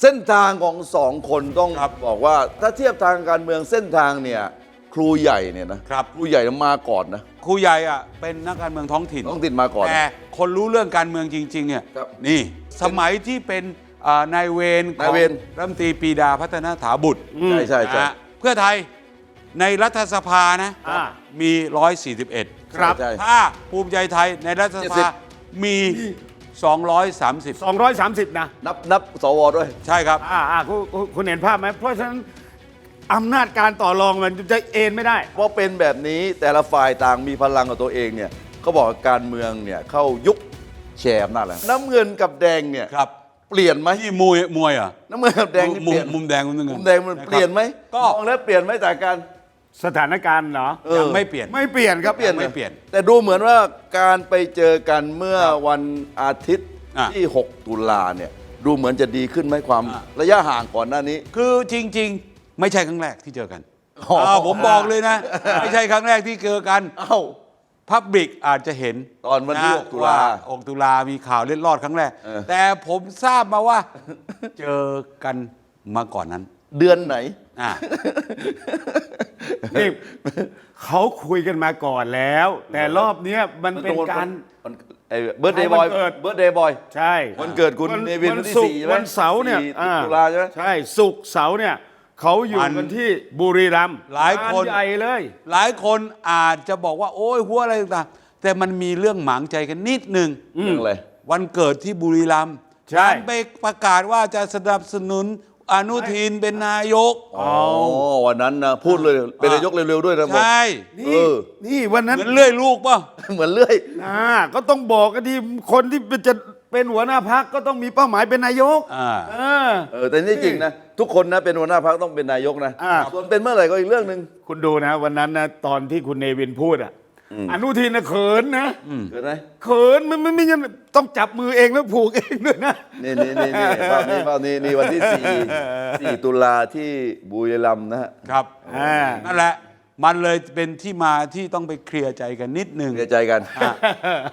เส้นทางของสองคนต้องครับบอกว่า ถ้าเทียบทางการเมืองเส้นทางเนี่ยครูใหญ่เนี่ยนะครับครูใหญ่มาก่อนนะ ครูใหญ่อะเป็นนักการเมืองท้องถิ่นต้องติดมาก่อน แต่คนรู้เรื่องการเมืองจริง ๆ เนี่ยครับนี่สมัยที่เป็นอ่านายเวรขนาอยงเวร รัฐมนตรีปรีดาพัฒนาถาบุตรใช่ใช่ใช่ นะฮะเพื่อไทยในรัฐสภานะอ่า มี 141 ครับ ใช่ ถ้าภูมิใจไทยในรัฐสภามี 230 230 นะนับนับสวด้วย ใช่ครับ อ่าอ่าคุณคุณคุณเห็นภาพไหมเพราะฉะนั้นอำนาจการต่อรองมันจะเอ็นไม่ได้ เพราะเป็นแบบนี้แต่ละฝ่ายต่างมีพลังของตัวเองเนี่ยเขาบอกว่าการเมืองเนี่ยเข้ายุคแชร์อำนาจแล้วน้ำเงินกับแดงเนี่ยครับเปลี่ยนไหมที่มวยมวยเหรอะน้ำเงินกับแดงนี่มุเปมลี่ยนมุมแดงมุมน้ำเงินมุมแดงมันนะครับเปลี่ยนไหมก็ มองแล้วเปลี่ยนไหมแต่การ สถานการณ์เหรอ เออ ยังไม่เปลี่ยน ไม่เปลี่ยนครับเปลี่ยนไม่เปลี่ยน แต่ดูเหมือนว่าการไปเจอกันเมื่อวันอาทิตย์อะ ที่ 6 ตุลาเนี่ย ดูเหมือนจะดีขึ้นไหมความอะระยะห่างก่อนหน้านี้ คือจริง ๆ ไม่ใช่ครั้งแรกที่เจอกันอ๋ออ่าผมบอกเลยนะ ไม่ใช่ครั้งแรกที่เจอกัน เอ้า พับบิกอาจจะเห็นตอนวันที่ะ6ตุลาว่6ตุลามีข่าวเล็ดลอดครั้งแรก เออ แต่ผมทราบมาว่า เจอกันมาก่อนนั้น เดือนไหน อะ นี่เขาคุยกันมาก่อนแล้ว แต่รอบเนี้ยมันเป็นการ เบิร์ดเดย์บวัอยนเกิด เบิร์ดเดย์บอย ใช่วันเกิดคุณเนวินวันที่ศุกสี่ร์ใช่ไหมวันเสาร์เนี่ยสี่อ่ตุลาใช่ไหม ใช่ศุกร์เสาร์เนี่ยเขาอยู่วันกันที่บุรีรัมย์หลายคน งใหญ่เลย หลายคนอาจจะบอกว่า โอ้ยหัวอะไรต่างๆแต่มันมีเรื่องหมางใจกันนิดหนึ่งเรื่องอะไร วันเกิดที่บุรีรัมย์ใช่ การไปประกาศว่าจะสนับสนุน อนุทินเป็นนายก อ๋อวันนั้นนะพูดเลยเป็นนายกเร็วๆด้วยนะบอกใช่ เอนี่อ นี่วันนั้นเหมือนเลื่อยลูกป่ะ เหมือนเลื่อย อ่าก็ต้องบอกกันที่คนที่จะเป็นหัวหน้าพักก็ต้องมีเป้าหมายเป็นนายกอ่า เออ เออแต่นี่จริงนะ ทุกคนนะเป็นหัวหน้าพักต้องเป็นนายกนะอ่า ส่วนเป็นเมื่อไหร่ก็อีกเรื่องหนึ่งคุณดูนะ วันนั้นนะตอนที่คุณเนวินพูดอะ อนุทินนะเขินนะเกิดไหมเขินมันมันไม่งั้นต้องจับมือเองแล้วผูกเองด้วยนะนี่นี่นี่นี่ภาพนี้ภาพนี้นี่วันที่สี่สี่ตุลาที่บุรีรัมย์นะฮะครับอ่านั่นแหละ มันเลยเป็นที่มาที่ต้องไปเคลียร์ใจกันนิดหนึ่งเคลียร์ใจกัน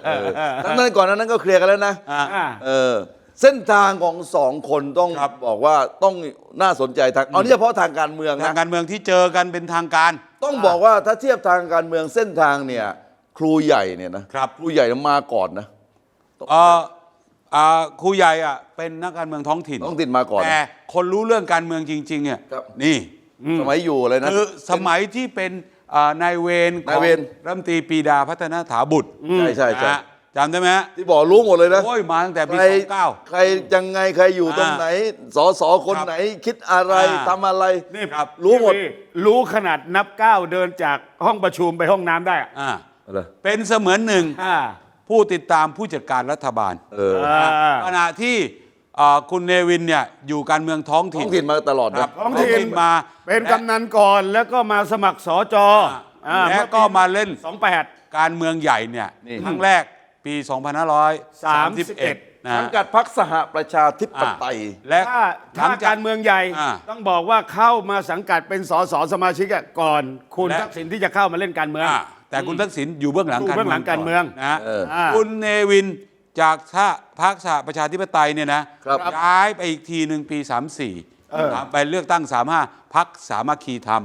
เออทั้งนั้นก่อนนั้นก็เคลียร์กันแล้วนะอ่าอ่าเออ เส้นทางของสองคนต้องครับ บอกว่าต้องน่าสนใจทางเอานี่เฉพาะทางการเมืองทางนะการเมืองที่เจอกันเป็นทางการ ต้องบอกว่าถ้าเทียบทางการเมืองเส้นทางเนี่ย ครูใหญ่เนี่ยนะครับ ครูใหญ่มาก่อนนะ เอ่ออ่าครูใหญ่อะเป็นนักการเมืองท้องถิ่นต้องติดมาก่อนแต่คนรู้เรื่องการเมืองจริง ๆ เนี่ยครับ นี่สมัยอยู่อะไรนะ คือสมัยที่เป็นอ่านายเวรขนาอยงเวรรัฐมนตรีปรีดาพัฒนาถาบุตรใช่ใช่ใช่ นะฮะ จำได้ไหมฮะที่บอกรู้หมดเลยนะโอ้ยมาตั้งแต่ปีใครสองเก้า ใครยังไงใครอยู่ตรงอ่าไหนสอสอคนครับไหนคิดอะไรอ่า ทำอะไร นี่ครับ รู้หมด พี่รู้ขนาดนับก้าวเดินจากห้องประชุมไปห้องน้ำได้อะอ่าอะไรเป็นเสมือนหนึ่งอ่าผู้ติดตามผู้จัดการรัฐบาลเอออ่า ขณะที่อ่าคุณเนวินเนี่ยอยู่การเมืองท้องท้ถิ่อนงถิ่นมาตลอดครันะ บท้องถิ่น มา เป็นกำนันก่อนแล้วก็มาสมัครสอจออ่าแล้วก็มาเล่น สองแปด การเมืองใหญ่เนี่ยนี่ ครั้งแรก ปี 2531 นะสังกัดพรรคสหประชาธิปไตย และถ้าหถ้าลังจ การเมืองใหญ่อ่าต้องบอกว่าเข้ามาสังกัดเป็นสสสมาชิกอะก่อนคุณและ ทักษิณที่จะเข้ามาเล่นการเมือง อ่าแต่คุณทักษิณอยู่เบื้องหลังอยู่การเบื้องหลังการเมืองนะฮะเอออ่าคุณเนวินจากท่าพรรคสหประชาธิปไตยเนี่ยนะครับ ย้ายไปอีกทีหนึ่งปี34เออไปเลือกตั้ง 35พักสามัคคีธรรม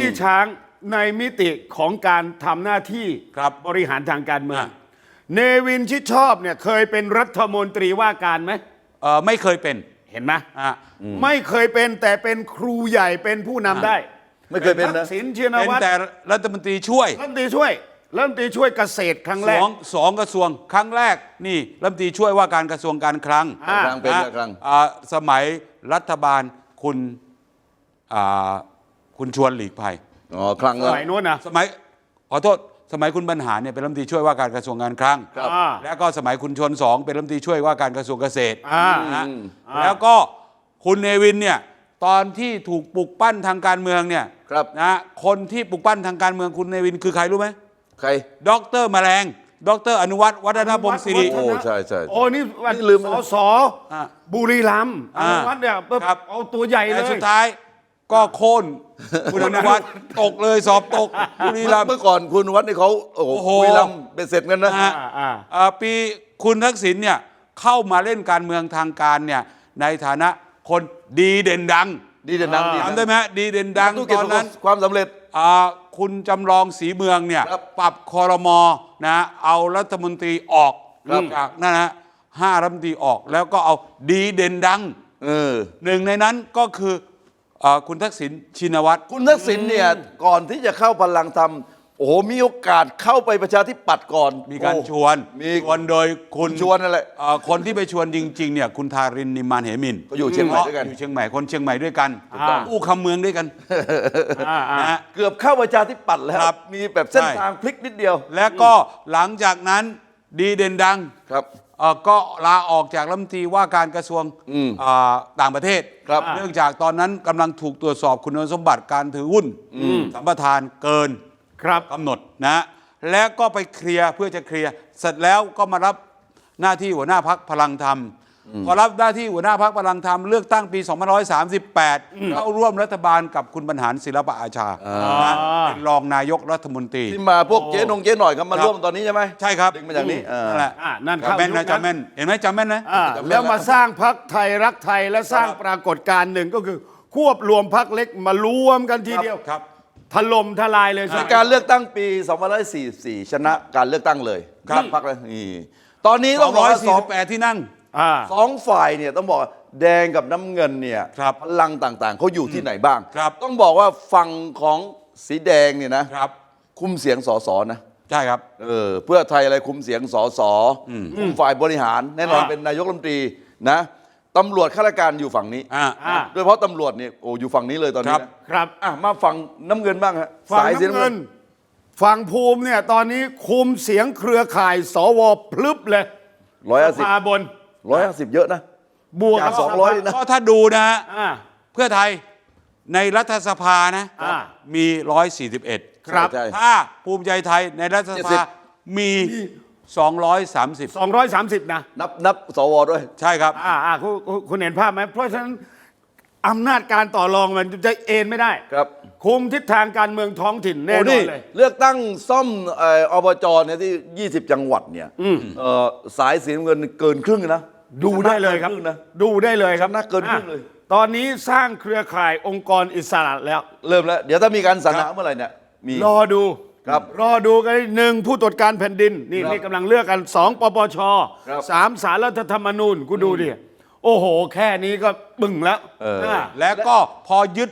ที่ช้างในมิติของการทำหน้าที่ครับบริหารทางการเมือง อะ เนวินชิดชอบเนี่ยเคยเป็นรัฐมนตรีว่าการไหมเอ่อไม่เคยเป็นเห็นไหมอะไม่เคยเป็นแต่เป็นครูใหญ่เป็นผู้นำได้ไม่เคยเป็นทันะกษิณชินเป็นวัตรแต่รัฐมนตรีช่วยรัฐมนตรีช่วยรัฐมนตรีช่วยเกษตรครั้งสแรกองสองกระทรวงครั้งแรกนี่รัฐมนตรีช่วยว่าการกระทรวงการคลังอ่า ครั้งเป็นนะครั้ง อ่าสมัยรัฐบาลคุณอ่าคุณชวนหลีกภัย อ๋อครั้งสละมัยโน้นนะสมัยขอโทษ สมัยคุณบรรหารเนี่ยเป็นรัฐมนตรีช่วยว่าการกระทรวงการคลัง ครับ อ่า แล้วก็สมัยคุณชวนสองเป็นรัฐมนตรีช่วยว่าการกระทรวงเกษตรอ่า นะฮะอืมแล้วก็คุณเนวินเนี่ยตอนที่ถูกปลุกปั้นทางการเมืองเนี่ยครับนะคนที่ปลุกปั้นทางการเมืองคุณเนวินคือใครรู้ไหมใคร ดอกเตอรแมลงดอกเตอรอนุวัฒน์วัฒนบงศิริ โอ้ใช่ใช่โอ้นี่วันนี่ลืมไปสแล้วสอะบุรีรัมย์ออ่านุวัฒน์เนี่ยปุ๊บครับ เอาตัวใหญ่เลแต่ย สุดท้ายก็โค่น คุณอนุวัฒน์ตกเลยสอบตกบุรีรัมย์ เมื่อก่อนคุณวัดนี่เขาโอ้โหโอ้โหบุรีรัมย์เป็นเสร็จกันนะ นะฮะอ่าอ่า อ่าปีคุณทักษิณเนี่ยเข้ามาเล่นการเมืองทางการเนี่ยในฐานะคนดีเด่นดังดีเด่นดังดีจำได้ไหมฮะดีเด่นดังตู้ตเก็บอนนั้น ความสำเร็จ อ่าคุณจำลองสีเมืองเนี่ยครับปรับคอรมอนะเอารัฐมนตรีออกครับ จากนั่นนะฮะห้ารัฐมนตรีออกแล้วก็เอาดีเด่นดัง เออ หนึ่งในนั้นก็คือ อ่าคุณทักษิณชินวัตร คุณทักษิณเนี่ยก่อนที่จะเข้าพลังธรรม โอ้โหมีโอกาสเข้าไปประชาธิปัตย์ก่อนมีการโอ้ ชวนมีชวนโดยคุณชวนนั่นแหละอ่าคนที่ไปชวนจริงๆเนี่ยคุณทารินนิมมานเหมินก็อยู่เชียงใหม่ด้วยกัน อยู่เชียงใหม่คนเชียงใหม่ด้วยกันถูกต้อง อู้คำเมืองด้วยกันอ่าอ่า นะฮะ เกือบเข้าประชาธิปัตย์แล้วครับมีแบบเส้นใช่ ทางพลิกนิดเดียวและก็หลังจากนั้นดีเด่นดัง ครับ เอ่อก็ลาออกจากรัฐมนตรีว่าการกระทรวงอืมอ่าต่างประเทศครับเนื่องจากตอนนั้นกำลังถูกตรวจสอบคุณสมบัติการถือหุ้นสัมปทานเกินครับ กำหนดนะ แล้วก็ไปเคลียร์เพื่อจะเคลียร์เสร็จแล้วก็มารับหน้าที่หัวหน้าพักพลังธรรม พอรับหน้าที่หัวหน้าพักพลังธรรมเลือกตั้งปี 2538 เข้าร่วมรัฐบาลกับคุณบรรหารศิลปะอาชานะเป็นรองนายกรัฐมนตรีที่มาพวกเจ๊นงเจ๊หน่อยครับมาครับร่วมตอนนี้ใช่ไหมใช่ครับดึงมาจากนี้เออนั่นแหละอ่านั่นจำแม่นเข้ายุนะคนั้นจำแม่นเห็นไหมจำแม่นนะ อ่าจำได้แล้วแล้วมาสร้างพักไทยรักไทยและสร้างครับปรากฏการณ์หนึ่งก็คือ ควบรวมพักเล็กมารวมกันทีเดียวครับ ถล่มทลายเลยในใช่ไหมการเลือกตั้งปี2544 ชนะการเลือกตั้งเลยครับพักเลยนี่ตอนนี้ต้องบอกว่าสอง248 ที่นั่ง อ่า สองฝ่ายเนี่ยต้องบอกว่าแดงกับน้ำเงินเนี่ยครับพลังต่างๆเขาอยู่ที่ไหนบ้าง ครับ ต้องบอกว่าฝั่งของสีแดงเนี่ยนะครับ คุมเสียงสสนะใช่ครับ เออเพื่อไทยอะไรคุมเสียงสสคุมฝ่ายบริหารแน่นอนอ่า เป็นนายกรัฐมนตรีนะตำรวจข้าราชการอยู่ฝั่งนี้อ่า อ่า โดยเฉพาะตำรวจเนี่ยโอ้อยู่ฝั่งนี้เลยตอนนี้ครับ นะครับ อะมาฝั่งน้ำเงินบ้างฮะฝั่งสายสีน้ำเงิน ฝั่งภูมิเนี่ย ตอนนี้คุมเสียงเครือข่าย สวพลึบเลยร้อยห้าสิบสภาบน ร้อยห้าสิบเยอะนะ บวกจากกับสองร้อยนะก็ถ้าดูนะฮะอ่า เพื่อไทยในรัฐสภานะอ่ามี 141ครับใช่ถ้าภูมิใจไทยในรัฐสภามี 230 230 นะ นับนับสวด้วย ใช่ครับ อ่าอ่าคุณคุณคุณเห็นภาพไหม เพราะฉะนั้นอำนาจการต่อรองมันจะเอ็นไม่ได้ครับ คุมทิศทางการเมืองท้องถิ่นแน่โอ้นอนี่นเลย เลือกตั้งซ่อมเอ่ออบจเนี่ยที่ 20 จังหวัดเนี่ยเอ่อสายสีน้ำเงินเกินครึ่งนะ ดูได้เลยครับชนะกินงนะ ดูได้เลยครับชนะเกินครึ่งเลยอะตอนนี้สร้างเครือข่ายองค์กรอิสระแล้ว เริ่มแล้ว เดี๋ยวถ้ามีการสรรหาเมื่อไหร่เนี่ยมี รอดูครับรอดูกันหนึ่งผู้ตรวจการแผ่นดิน นี่ครับนี่กำลังเลือกกันสองปปชครับสามสารรัฐธรรมนูญกูดูดิโอ้โห แค่นี้ก็บึ้งแล้วเอออะแล้วก็พอยึด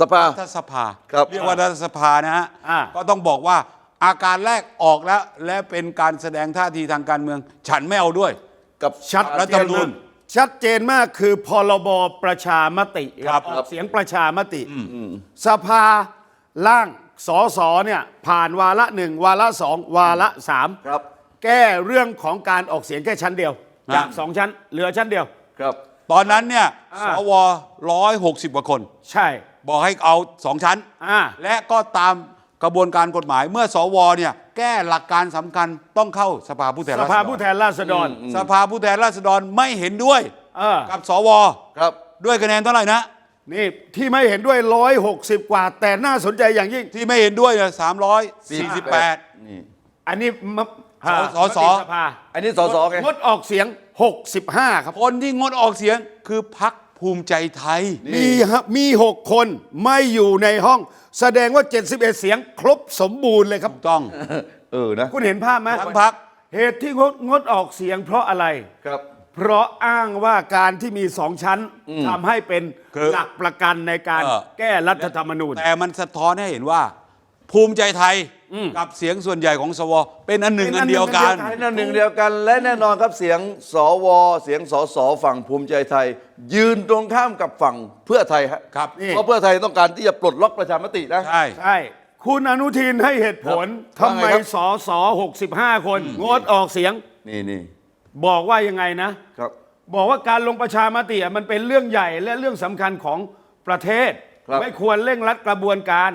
สภา รัฐสภาครับเรียกว่ารัฐสภานะฮะอ่า ก็ต้องบอกว่าอาการแรกออกแล้ว และเป็นการแสดงท่าทีทางการเมือง ฉันไม่เอาด้วย กับชัดรัฐธรรมนูญ ชัดเจนมากคือพรบประชามติครับออกเสียงประชามติ สภาล่างสอสอเนี่ยผ่านวาระหนึ่งวาระสองวาระสามครับ แก้เรื่องของการออกเสียงแค่ชั้นเดียวครับจากสองชั้นเหลือชั้นเดียว ครับ ตอนนั้นเนี่ยอ่าสวร้อยหกสิบกว่าคน ใช่ บอกให้เอาสองชั้นอ่าและก็ตาม กระบวนการกฎหมายเมื่อสวเนี่ยแก้หลักการสำคัญต้องเข้าสภาผู้แทนสราษฎรภาผู้แทนราษฎรสภาผู้แทนราษฎรไม่เห็นด้วยเออกับสวครับ ด้วยคะแนนเท่าไหร่นะ นี่ที่ไม่เห็นด้วย 160 กว่า แต่น่าสนใจอย่างยิ่ง ที่ไม่เห็นด้วยสามร้อยสี่สิบแปด นี่ อันนี้มะสสมติสภาอันนี้สสไง งดออกเสียง 65 ครับ คนที่งดออกเสียงคือพัก ภูมิใจไทย มีฮะมี6คนไม่อยู่ในห้อง แสดงว่า 71 เสียงครบสมบูรณ์เลยครับถูกต้อง เออนะคุณเห็นภาพไหมทั้งพักเหตุที่งดงดออกเสียงเพราะอะไร ครับ เพราะอ้างว่าการที่มีสองชั้นทำให้เป็นคือ หลักประกันในการเออแก้รัฐธรรมนูญ แต่มันสะท้อนให้เห็นว่า ภูมิใจไทย กับเสียงส่วนใหญ่ของสว เป็นอันหนึ่งเป็นอัอันนเดียวกันหนึ่งอันเดียวกันนั่นหนึ่งเดียวกัน และแน่นอนครับเสียงสว เสียงสสฝั่งภูมิใจไทย ยืนตรงข้ามกับฝั่งเพื่อไทยฮะครับนี่เพราะเพื่อไทยต้องการที่จะปลดล็อกประชามตินะใช่ใช่คุณอนุทินให้เหตุผลครับทำไมว่าไงครับสอสอ65 คนงดออกเสียงนี่นี่บอกว่ายังไงนะครับ บอกว่าการลงประชามติอะมันเป็นเรื่องใหญ่และเรื่องสำคัญของประเทศครับไม่ควรเร่งรัดกระบวนการ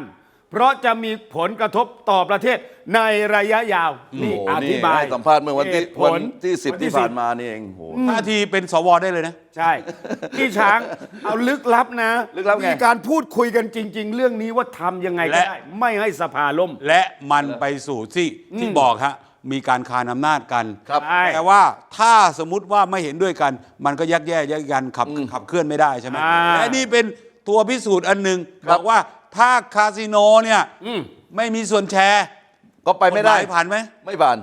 เพราะจะมีผลกระทบต่อประเทศในระยะยาวนี่โอ้อโหธิบายให้สัมภาษณ์เมื่อวันที่เหตุผวัล นที่สิบวันที่ผ่านมานี่เองโห ท่าทีเป็นสวได้เลยนะ ใช่พี่ช้างเอาลึกลับนะลึกลับไง มีการพูดคุยกันจริง ๆ เรื่องนี้ว่าทำยังไงก็และ ได้ ไม่ให้สภาล่ม และมันไปสู่ที่ที่บอกฮะมีการคานอำนาจกันครับ ใช่ แต่ว่าถ้าสมมุติว่าไม่เห็นด้วยกัน มันก็ยักแย่ยักยันขับขับเคลื่อนไม่ได้ใช่ไหมอ่า และนี่เป็นตัวพิสูจน์อันหนึ่งครับบอกว่า ถ้าคาสิโนเนี่ยอืมไม่มีส่วนแชร์ก็ไปไม่ได้ กฎหายผ่านไหมไม่ผ่าน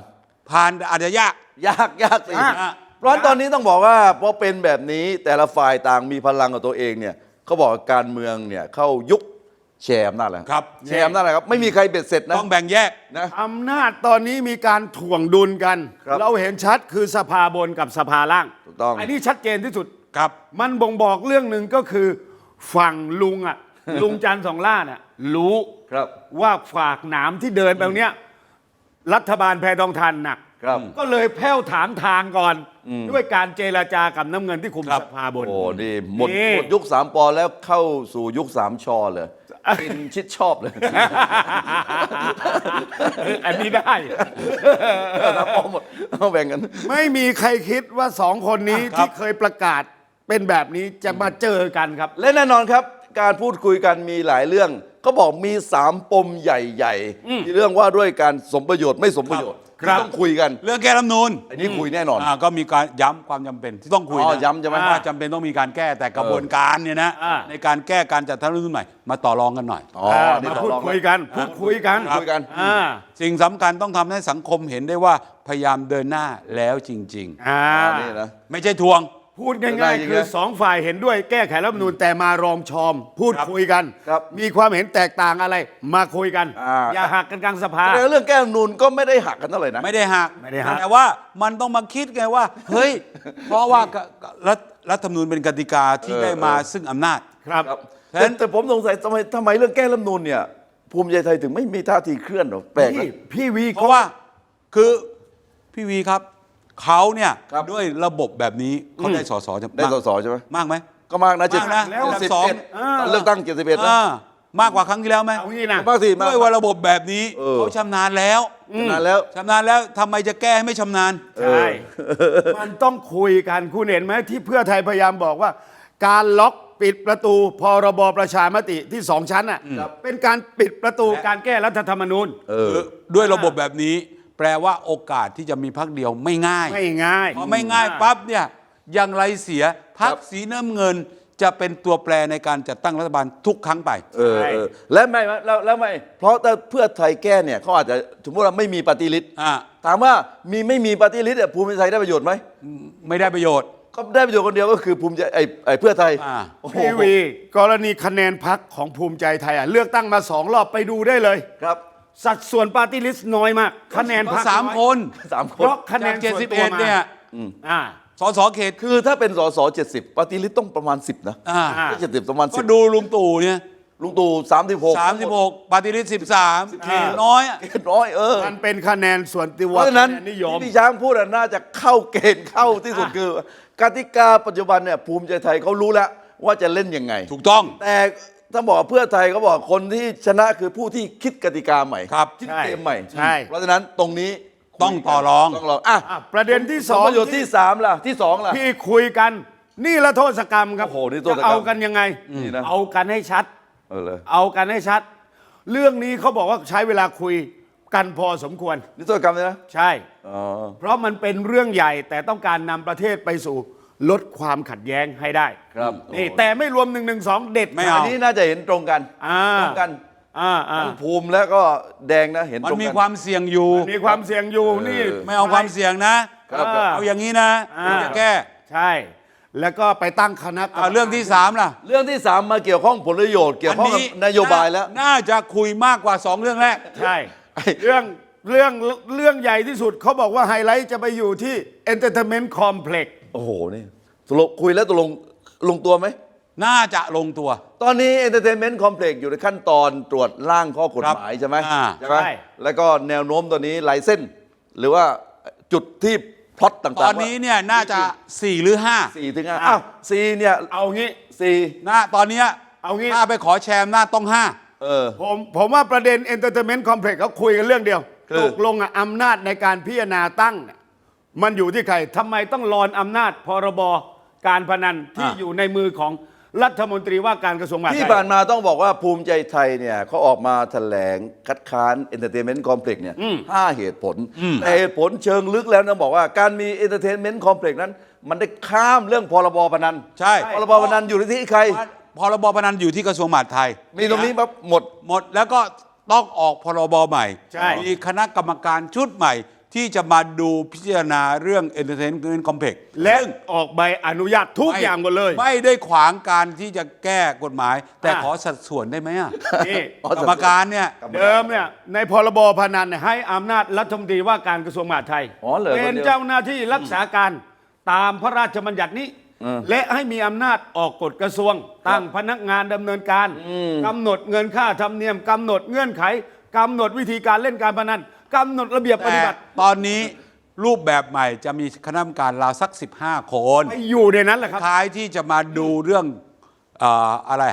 ผ่านอาจจะยาก ยากยากสิยาก เพราะฉะนั้นตอนนี้ต้องบอกว่าพอเป็นแบบนี้แต่ละฝ่ายต่างมีพลังของตัวเองเนี่ยเขาบอกว่าการเมืองเนี่ยเข้ายุคแชร์อำนาจแล้วครับ แชร์อำนาจอะไรครับไม่มีใครเบ็ดเสร็จนะต้องแบ่งแยก นะ อำนาจตอนนี้มีการถ่วงดุลกัน ครับเราเห็นชัดคือสภาบนกับสภาล่างถูกต้อง นนี้ชัดเจนที่สุด ครับ มันบ่งบอกเรื่องหนึ่งก็คือฝั่งลุงอะ ลุงจันทร์สองล่าน่ะรู้ครับ ว่าฝากหนามที่เดินไปตรงเนี้ยรัฐบาลแพทองทานหนัก ครับก็เลยแผ้วถามทางก่อน ด้วยการเจรจากับน้ำเงินที่คุมครับสภาบน โอ้นี่หมดนี่ หมดยุคสามปอแล้วเข้าสู่ยุคสามชอเลยเป็นชิดชอบเลยอันนี้ได้ สามปอหมดเอาแบ่งกัน ไม่มีใครคิดว่าสองคนนี้ครับที่เคยประกาศเป็นแบบนี้จะมาเจอกันครับ และแน่นอนครับ การพูดคุยกันมีหลายเรื่องเขาบอกมีสามปมใหญ่ๆที่เรื่องว่าด้วยการสมประโยชน์ไม่สมประโยชน์ครับที่ต้องคุยกัน เรื่องแก้รัฐธรรมนูนอันนี้คุยแน่นอนอ่าก็มีการย้ำความจำเป็นที่ต้องคุยอ๋อนะย้ำใช่ไหมว่าจำเป็นต้องมีการแก้แต่กระบวนการเนี่ยนะอ่า ในการแก้การจัดทำรัฐธรรมนูญใหม่มาต่อรองกันหน่อย อ๋อานี่มาต่อพูดรองคุยกัน พูดคุยกันคุยกัน อ่าสิ่งสำคัญต้องทำให้สังคมเห็นได้ว่าพยายามเดินหน้าแล้วจริง อ่าอ๋อนี่นะๆไม่ใช่ทวง พูดได้ง่ายจริงๆคือนะสองฝ่ายเห็นด้วยแก้ไขรัฐธรรมนูญแต่มารอมชอม พูดครับคุยกัน ครับมีความเห็นแตกต่างอะไร มาคุยกัน อ่า อย่าหักกันกลางสภา แต่เรื่องแก้รัฐธรรมนูนก็ไม่ได้หักกันเท่าไหร่นะ ไม่ได้หักไม่ได้หัก แต่ว่ามันต้องมาคิดไงว่า เฮ้ย เพราะว่ากรัฐรัฐธรรมนูญเป็นกติกาที่เออ ได้มาเออซึ่งอำนาจ ครับ ครับฉะนั้นแต่แต่ผมสงสัยทำไมทำไมเรื่องแก้รัฐธรรมนูนเนี่ย ภูมิใจไทยถึงไม่มีท่าทีเคลื่อนหรอแปลกนะ พี่พี่วีเพราะว่าคือพี่วีครับ เขาเนี่ยครับ ด้วยระบบแบบนี้เขาได้สสจะได้สสใช่ไหมมากไหม ก็มากนะเจ็ดมากนะเจ็ดสิบสอง เอ็ดตอนเลือกตั้งเจ็ดสิบเอ็ดนะ อ่ามากกว่าครั้งที่แล้วไหมเอางี้นะ มากสิมากด้วยว่าระบบแบบนี้เออ เขาชำนาญแล้วนานแล้ว ชำนาญแล้วทำไมจะแก้ให้ไม่ชำนาญ ใช่มันต้องคุยกันคุณเห็นไหมที่เพื่อไทยพยายามบอกว่า การล็อกปิดประตูพรบประชามติที่สองชั้นอะเป็นการปิดประตูการแก้รัฐธรรมนูญ เออ ด้วยระบบแบบนี้ แปลว่าโอกาสที่จะมีพักเดียวไม่ง่ายไม่ง่ายพอไม่ง่ายปั๊บเนี่ยอย่างไรเสียพักครับสีน้ำเงินจะเป็นตัวแปรในการจัดตั้งรัฐบาลทุกครั้งไป เออเออและไม่แล้วแล้วไม่ เพราะถ้าเพื่อไทยแก้เนี่ยเขาอาจจะสมมติว่าไม่มีปฏิริษอ่าถามว่ามีไม่มีปฏิริษภูมิใจไทยได้ประโยชน์ไหมไม่ได้ประโยชน์ก็ได้ประโยชน์คนเดียวก็คือภูมิใจไอ้ไอ้เพื่อไทยอ่าโอ้โหพี่วีกรณีคะแนนพักของภูมิใจไทยอะเลือกตั้งมาสองรอบไปดูได้เลยครับ สัดส่วนปาร์ตี้ลิสต์น้อยมาก คะแนนพรรคสามอยคนสามคเพน ราะคะแนจานกเจ็ดส่วนสิบตัวเอ็ดมาเนี่ย อ่า สสเขตคือถ้าเป็นสสเจ็ดสิบปฏิริษต้องประมาณสิบนะอ่าอ่า ไม่เจ็ดสิบประมาณก็สิบดูลุงตู่เนี่ยลุงตู่สามสิบหกสามสิบหกปฏิริษีสิบสามอ่าน้อยอะน้อยเออ มันเป็นคะแนนส่วนตัวเพราะฉะนั้นคะแนิยม ที่พี่ช้างพูดอะน่าจะเข้าเกณฑ์เข้าที่สุดคือกติกาปัจจุบันเนี่ยภูมิใจไทยเขารู้แล้วว่าจะเล่นยังไง ถูกต้อง แต่ ถ้าบอกเพื่อไทยเขาบอกคนที่ชนะคือผู้ที่คิดกติกาใหม่ครับคิดใช่เกมใหม่ใช่ เพราะฉะนั้นตรงนี้ต้องต่อรอง ต้องรองอะอะประเด็นที่สสอองงประโยชน์ที่สามล่ะที่สองล่ะ ที่คุยกัน นี่ละโทษกรรมครับโอ้โหนี่โทษกรรมจะเอากันยังไงนี่นะ เอากันให้ชัด เออเลยเอากันให้ชัด เรื่องนี้เขาบอกว่าใช้เวลาคุยกันพอสมควรนี่ตัวกรรมเลยนะใช่ อ๋อ เพราะมันเป็นเรื่องใหญ่แต่ต้องการนำประเทศไปสู่ ลดความขัดแย้งให้ได้ครับนี่แต่ไม่รวม1นึเด็ดไม่อัเอานนี้น่าจะเห็นตรงกันอ่า ตรงกันอ่าอ่าทั้งภูมิแล้วก็แดงนะเห็นมันตรงมีกัน ความเสี่ยงอยู่ มีความเสี่ยงอยู่นี่ ไม่เอาความเสี่ยงนะ ครับอ่าเอาอย่างนี้นะอ่า จะแก้ใช่ แล้วก็ไปตั้งคณะกรรมเอาเรื่องที่สามล่ะเรื่องที่สามมาเกี่ยวข้องผลประโยชน์เกี่ยวข้องกับนโยบายแล้ว น่าจะคุยมากกว่าสองเรื่องแรก ใช่ เรื่องเรื่องเรื่องใหญ่ที่สุดเขาบอกว่าไฮไลท์จะไปอยู่ที่ Entertainment Complex โอ้โหนี่ตกลงคุยแล้วตกลงลงตัวไหม น่าจะลงตัว ตอนนี้ Entertainment Complex อยู่ในขั้นตอนตรวจร่างข้อกฎหมายใช่ไหมอ่า ใช่ไหมใช่ แล้วก็แนวโน้มตอนนี้ลายเส้น หรือว่าจุดที่พล็อตต่างๆตอนนี้เนี่ยน่าจะสี่หรือห้าสี่ถึงห้าอ้าวสี่เนี่ยเอางี้ สี่นะตอนเนี้ยเอางี้ ถ้าไปขอแชมป์หน้าจต้องห้าเออ ผมผมว่าประเด็น Entertainment Complex เขาคุยกันเรื่องเดียวคือ ตกลงอะอำนาจในการพิจารณาตั้งเนี่ย มันอยู่ที่ใครทำไมต้องรอนอำนาจพรบการพนันที่อยู่ในมือของรัฐมนตรีว่าการกระทรวงมหาดไทยที่ผ่านมาต้องบอกว่าภูมิใจไทยเนี่ยเขาออกมาแถลงคัดค้านเอนเตอร์เทนเมนต์คอมเพล็กซ์เนี่ยห้าเหตุผลแต่เหตุผลเชิงลึกแล้วนะบอกว่าการมีเอนเตอร์เทนเมนต์คอมเพล็กซ์นั้น มันได้ข้ามเรื่องพรบพนันใช่ พรบพนันอยู่ที่ใคร พรบพนันอยู่ที่กระทรวงมหาดไทย มีตรงนี้ปั๊บหมด หมดแล้วก็ต้องออกพรบใหม่ ใช่ มีคณะกรรมการชุดใหม่ ที่จะมาดูพิจารณาเรื่อง Entertainment Complex และออกใบอนุญาตทุกอย่างหมดเลย ไม่ได้ขวางการที่จะแก้กฎหมาย แต่อะ ขอสัดส่วนได้ไหมอะนี่ อ๋อกรรมการเนี่ย เดิมเนี่ยในพรบพนันเนี่ยให้อำนาจรัฐมนตรีว่าการกระทรวงมหาดไทยอ๋อเหรอเป็นคนเดียวเจ้าหน้าที่รักษาการตามพระราชบัญญัตินี้และให้มีอำนาจออกกฎกระทรวง ตั้งพนักงานดำเนินการกำหนดเงินค่าธรรมเนียมกำหนดเงื่อนไขกำหนดวิธีการเล่นการพนัน กำหนดระเบียบปแต่ฏิบัติตอนนี้รูปแบบใหม่จะมีคณะกรรมการราวสัก 15 คนไปอยู่ในนั้นแหละครับคล้ายที่จะมาดูเรื่องเอ่ออะไร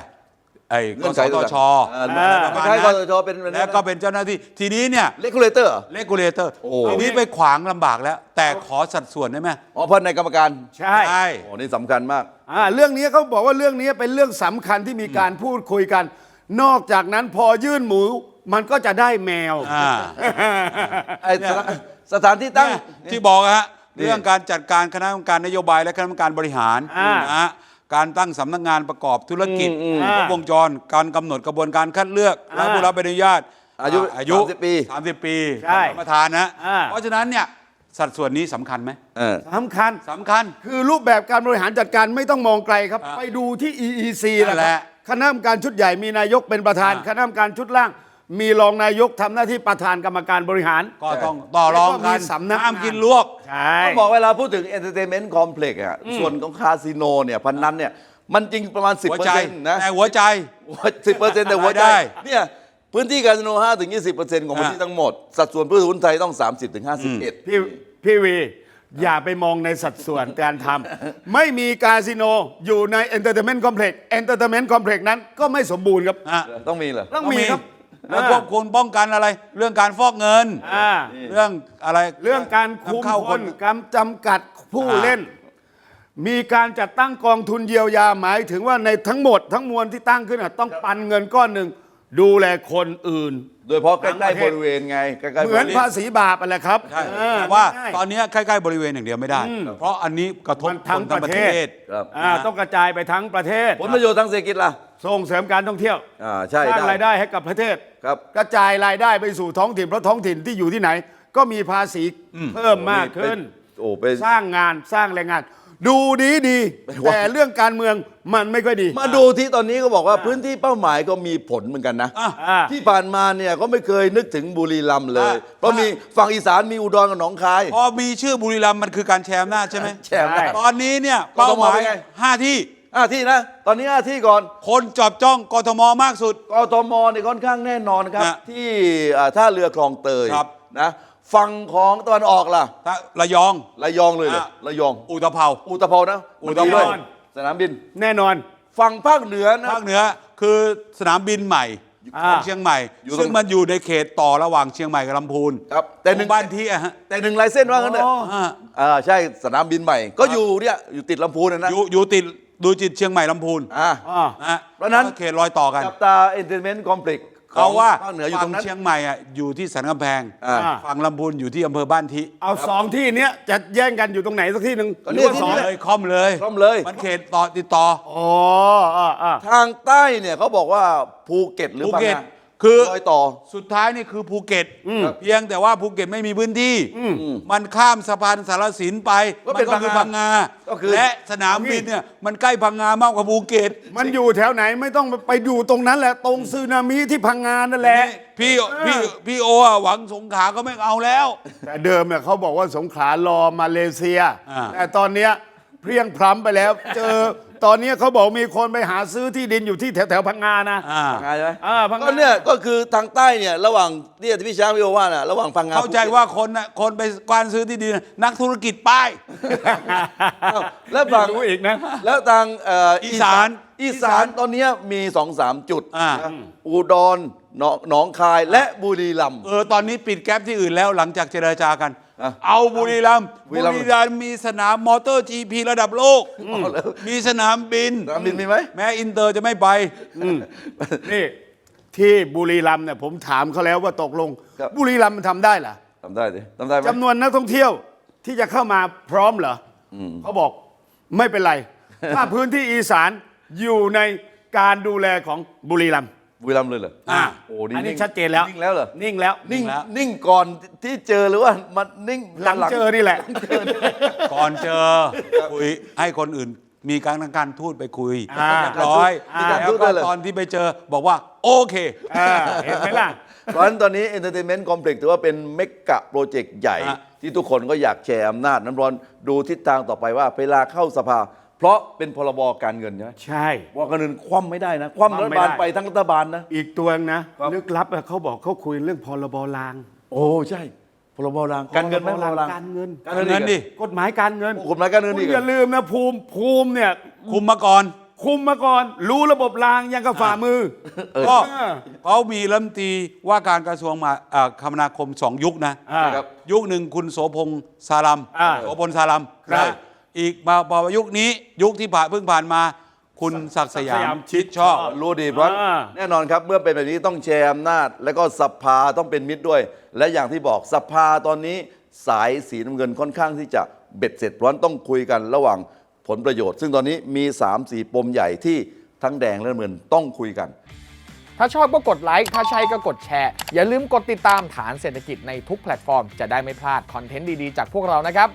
ไอ้กเงื่อนสไขทชอ่าอ่าประมาณใช่กนั้นสทชเป็นแล้วก็เป็นเจ้าหน้าที่ทีนี้เนี่ยเลกูเลเตอร์ เลกูเลเตอร์โอ้ ทีนี้ไปขวางลำบากแล้ว แต่ขอสัดส่วนได้ไหมอ๋อเพราะในกรรมการใช่ ใช่ โอ้นี่สำคัญมาก อ่าเรื่องนี้เขาบอกว่าเรื่องนี้เป็นเรื่องสำคัญที่มีการพูดคุยกัน นอกจากนั้นพอยื่นหมู มันก็จะได้แมว อ่า ไอ้สถานสถานที่ตั้ง เนี่ยที่บอกอะฮะนี่ เรื่องการจัดการคณะกรรมการนโยบายและคณะกรรมการบริหารอ่านนะฮะการตั้งสำนักงานประกอบธุรกิจอืมอืมครบวงจร การกำหนดกระบวนการคัดเลือกและอ่าผู้รับใบอนุญาตอายุอายุ30ปี 30 ปีใช่ท่านประธานนะอ่า เพราะฉะนั้นเนี่ยสัดส่วนนี้สำคัญไหมเออ สำคัญ สำคัญ คือรูปแบบการบริหารจัดการไม่ต้องมองไกลครับ อะไปดูที่ EEC นั่นแหละคณะกรรมการชุดใหญ่มีนายกเป็นประธาน อะ คณะกรรมการชุดล่าง มีรองนายกทำหน้าที่ประธานกรรมการบริหาร ก็ต้องต่อรองแล้วก็กัมีนสำนักห้ามงานกินลวก ใช่ ต้องบอกเวลาพูดถึง Entertainment Complex อะส่วนของคาสิโนเนี่ยพนันเนี่ยมันจริงประมาณ 10%หัวใจนะแต่หัวใจ สิบเปอร์เซ็นต์แต่หัวใจรายได้เนี่ยพื้นที่คาสิโน5ถึง20เปอร์เซ็นต์ของพื้นที่ทั้งหมด สัดส่วนผู้ถือหุ้นไทยต้อง 30ถึง51 พี่พี่วี อย่าไปมองในสัดส่วนการทำ ไม่มีคาสิโนอยู่ใน Entertainment Complex Entertainment Complex นั้นก็ไม่สมบูรณ์ครับอะต้องมีเหรอ ต้องมีครับ แล้วควบคุมป้องกันอะไร เรื่องการฟอกเงิน อ่าเรื่องอะไรเรื่องการคุมนำเข้าคคนนการจำกัดผู้อ่าเล่น มีการจัดตั้งกองทุนเยียวยาหมายถึงว่าในทั้งหมดทั้งมวลที่ตั้งขึ้นน่ะต้องปันเงินก้อนหนึ่ง ดูแลคนอื่น โดยเฉพาะใกทั้งปล้ระเทๆบศริเวณไงใกล้ๆเหมือนบริวณภาษีบาปอะไรครับใช่เออแต่ว่าง่ยๆ ตอนนี้ใกล้ๆบริเวณอย่างเดียวไม่ได้ เพราะอันนี้กระทบมันทั้งคนทั้งปประระเทเทศ ศ ครับอ่าต้องกระจายไปทั้งประเทศ ผลประโยชน์ทางเศรษฐกิจล่ะส่งเสริมการท่องเที่ยวอ่าใช่สร้างได้รายได้ให้กับประเทศ ครับ กระจายรายได้ไปสู่ท้องถิ่นเพราะท้องถิ่นที่อยู่ที่ไหน ก็มีภาษีเพิ่มมากขึ้น โอ้เป็น สร้างงานสร้างแรงงาน ดูดีดีๆแต่เรื่องการเมืองมันไม่ค่อยดี มาดูที่ตอนนี้ก็บอกว่าพื้นที่เป้าหมายก็มีผลเหมือนกันนะอะอ่าที่ผ่านมาเนี่ยก็ไม่เคยนึกถึงบุรีรัมย์เลยอะเพราะมีฝั่งอีสานมีอุดรกับหนองคาย พอมีชื่อบุรีรัมย์มันคือการแชร์อำนาจใช่ไหมแชร์อำนาจตอนนี้เนี่ยกทมเป้าหมายเป็นไงห้าที่อ่าที่นะ ตอนนี้อ่าที่ก่อน คนจับจ้องกทมมากสุด กทมเนี่ยค่อนข้างแน่นอนครับฮะที่อ่าท่าเรือคลองเตยครับนะ ฝั่งของตะวันออกล่ะ ถ้าระยอง ระยองเลยเหรออะ ระยอง อุตภเปา อุตภเปานะอุตภเปา มันดีด้วยสนามบิน แน่นอน ฝั่งภาคเหนือนะ ภาคเหนือคือสนามบินใหม่อ่า ของเชียงใหม่ อยู่ตรง ซึ่งมันอยู่ในเขตต่อระหว่างเชียงใหม่กับลำพูนครับ แต่หนึ่งบ้านที่อะฮะแต่หนึ่งลายเส้นว่างั้นเถอะอ๋อ อ่าอ่าใช่สนามบินใหม่ ก็อยู่เนี่ยอยู่ติดลำพูนนะนะอยู่อยู่ติดดูจิตเชียงใหม่ลำพูนอ่า อ่า นะฮะเพราะฉะนั้นแล้วก็เขตรอยต่อกัน จับตาเอนเตอร์เทนเมนต์คอมเพล็กซ์ เขาว่าภาคเหนืออยู่ตฝั่รงงนั้นเชียงใหม่อะอยู่ที่สันกำแพงอ่า ฝั่งลำพูนอยู่ที่อำเภอบ้านทิเอาสองที่เนี้ยจะแย่งกันอยู่ตรงไหนสักที่หนึ่งก็หเนี่รืยอว่าที่สองนี่เลยคอมเลยพร้อมเลย มันเขตต่อติดต่อ อ๋ออ่าอ่า ทางใต้เนี่ยเขาบอกว่าภูเก็ตหรือภูพังเก็ตงา คือรอยต่อ สุดท้ายนี่คือภูเก็ตเพียงแต่ว่าภูเก็ตไม่มีพื้นที่ มันข้ามสะพานสารสินไปก็มัเป็นก็คือพัพังงงางาก็คือ และสนามบินเนี่ยมันใกล้พังงามากกว่าภูเก็ตมันอยู่แถวไหนไม่ต้องไปอยู่ตรงนั้นแหละตรงซึนามิที่พังงานนั่นแหละ พี่พี่พี่โออะหวังสงขลาก็ไม่เอาแล้ว แต่เดิมเนี่ยเขาบอกว่าสงขลารอมาเลเซีย อ่า แต่ตอนเนี้ยเพรียงพล้ำไปแล้ว เจอ ตอนเนี้ยเขาบอกมีคนไปหาซื้อที่ดินอยู่ที่แถวแถวๆพังงานะอ่า พังงาใช่ไหมอ่าพังงา ก็เนี่ยก็คือทางใต้เนี่ยระหว่างที่ที่พี่ช้างพี่โอว่าน่ะระหว่างพังงาเข้าใจภูก็ตว่าคนน่ะคนไปกว้านซื้อที่ดินน่ะนักธุรกิจป้าย อ้าวแล้วฝั่งไม่รู้อีกนะ แล้วทางเอีสานอีสานตอนเนี้ยมีสองสามจุดอ่า นะอุดรหนองหนองคายและบุรีรัมย์ เออตอนนี้ปิดแก๊ปที่อื่นแล้วหลังจากเจรจากัน อะเอาบุรีรัมย์บุบุรีรัมย์ รีรัมย์มีสนามมอเตอร์จีพีระดับโลก มีสนามบิน สนามบินมีไหม แม้อินเตอร์จะไม่ไป นี่ที่บุรีรัมย์เนี่ยผมถามเขาแล้วว่าตกลง ครับ บุรีรัมย์มันทำได้เหรอทำได้ดิทำได้ไหม จำนวนนักท่องเที่ยวที่จะเข้ามาพร้อมเหรออเขาบอกไม่เป็นไร ถ้าพื้นที่อีสานอยู่ในการดูแลของบุรีรัมย์ บุรีรัมย์เลยเหรออ่าโอ้นี่อันนี้นิ่งชัดเจนแล้ว นิ่งแล้วเหรอนิ่งแล้วนิ่งแล้ว นิ่งก่อนที่เจอหรือว่ามันนิ่งหลังเจอนี่แหละ ก่อนเจอคุยให้คนอื่น มีการทางการทูตไปคุยอ่า เรียบร้อยอ่าแล้วก็ตอนที่ไปเจอบอกว่า โอเค อ่าเห็นไหมล่ะ เพราะฉะนั้นตอนนี้ Entertainment Complex ถือว่าเป็นเมกะโปรเจกต์ใหญ่ฮะที่ทุกคนก็อยากแชร์อำนาจน้ำร้อนดูทิศทางต่อไปว่าเวลาเข้าสภา เพราะเป็นพรบการเงินใช่ไหมใช่ ว่าการเงินคว่ำไม่ได้นะ คว่ำรัฐบาลคว่ำไม่ได้ ไปทั้งรัฐบาลนะ อีกตัวนึงนะครับลึกลับอะเขาบอกเขาคุยเรื่องพรบรางโอ้ใช่ พรบรางการเงินไหมพพรรบบรรางการเงิน การเงินดิ กฎหมายการเงินกฎหมายการเงินคุอีณกอย่าลืมนะภูมิภูมิเนี่ย คุมมาก่อน คุมมาก่อน รู้ระบบรางยังกับฝ่ามือ ก็เออ เขามีรัฐมนตรีว่าการกระทรวงมาอ่าคมนาคมสองยุคนะ อ่า ครับ ยุคหนึ่งคุณโสพงษ์สารัมอ่าโสพลสารัมครับ นะ อีกมาพอยุคนี้ยุคที่ผ่านเพิ่งผ่านมา คุณศักดิ์สยาศักดิ์สยามมชิดชอบ รู้ดีเพราะอ่า แน่นอนครับเมื่อเป็นแบบนี้ต้องแชร์อำนาจ แล้วก็สภาต้องเป็นมิตรด้วย และอย่างที่บอกสภาตอนนี้สายสีน้ำเงินค่อนข้างที่จะเบ็ดเสร็จเพราะฉะนั้นต้องคุยกันระหว่างผลประโยชน์ ซึ่งตอนนี้มี 3 4 ปมใหญ่ที่ทั้งแดงและน้ำเงินต้องคุยกัน ถ้าชอบก็กดไลค์ ถ้าใช่ก็กดแชร์ อย่าลืมกดติดตามฐานเศรษฐกิจในทุกแพลตฟอร์ม จะได้ไม่พลาดคอนเทนต์ดี ๆ จากพวกเรานะครับ